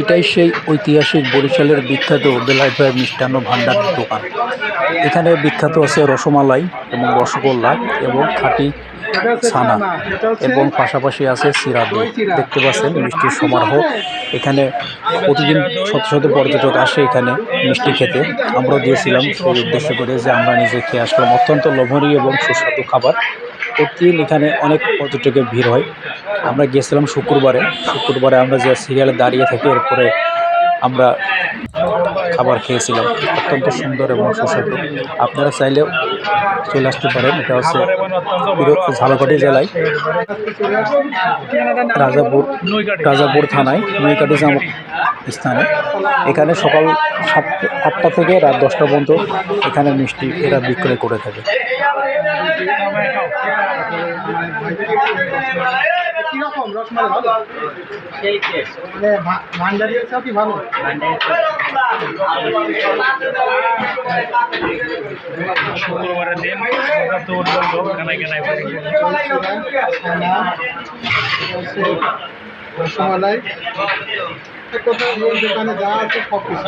এটাই সেই ঐতিহাসিক বরিশালের বিখ্যাত বেলায় ভাই মিষ্টান্ন ভাণ্ডারের দোকান। এখানে বিখ্যাত আছে রসমালাই এবং রসগোল্লা এবং খাঁটি ছানা এবং পাশাপাশি আছে সিরা দই। দেখতে পাচ্ছেন মিষ্টির সমারোহ। এখানে প্রতিদিন শত শত পর্যটক আসে এখানে মিষ্টি খেতে। আমরাও দিয়েছিলাম সেই উদ্দেশ্য করে যে আমরা নিজে খেয়ে আসলাম। অত্যন্ত লোভনীয় এবং সুস্বাদু খাবার। প্রতিদিন এখানে অনেক পর্যটকের ভিড় হয়। আমরা গিয়েছিলাম শুক্রবারে। শুক্রবারে আমরা যে সিরিয়ালে দাঁড়িয়ে থাকি এরপরে আমরা খাবার খেয়েছিলাম। অত্যন্ত সুন্দর এবং সুস্বাদু। আপনারা চাইলেও চলে আসতে পারেন। এটা হচ্ছে পুরো ঝালকাঠি জেলায়। রাজাপুর রাজাপুর থানায় নৈকাটি নামক স্থানে। এখানে সকাল সাতটা আটটা থেকে রাত দশটা পর্যন্ত এখানে মিষ্টি এরা বিক্রয় করে থাকে। কীরকম রসমালাই ভালো। মানে ভা- ভান্ডারিয়ার চাও কি ভালো? শুক্রবারের দিন কেনাই কেনাই ছানা, হচ্ছে রসমালাই। এক কথা ওই দোকানে যা আছে সব কিছু।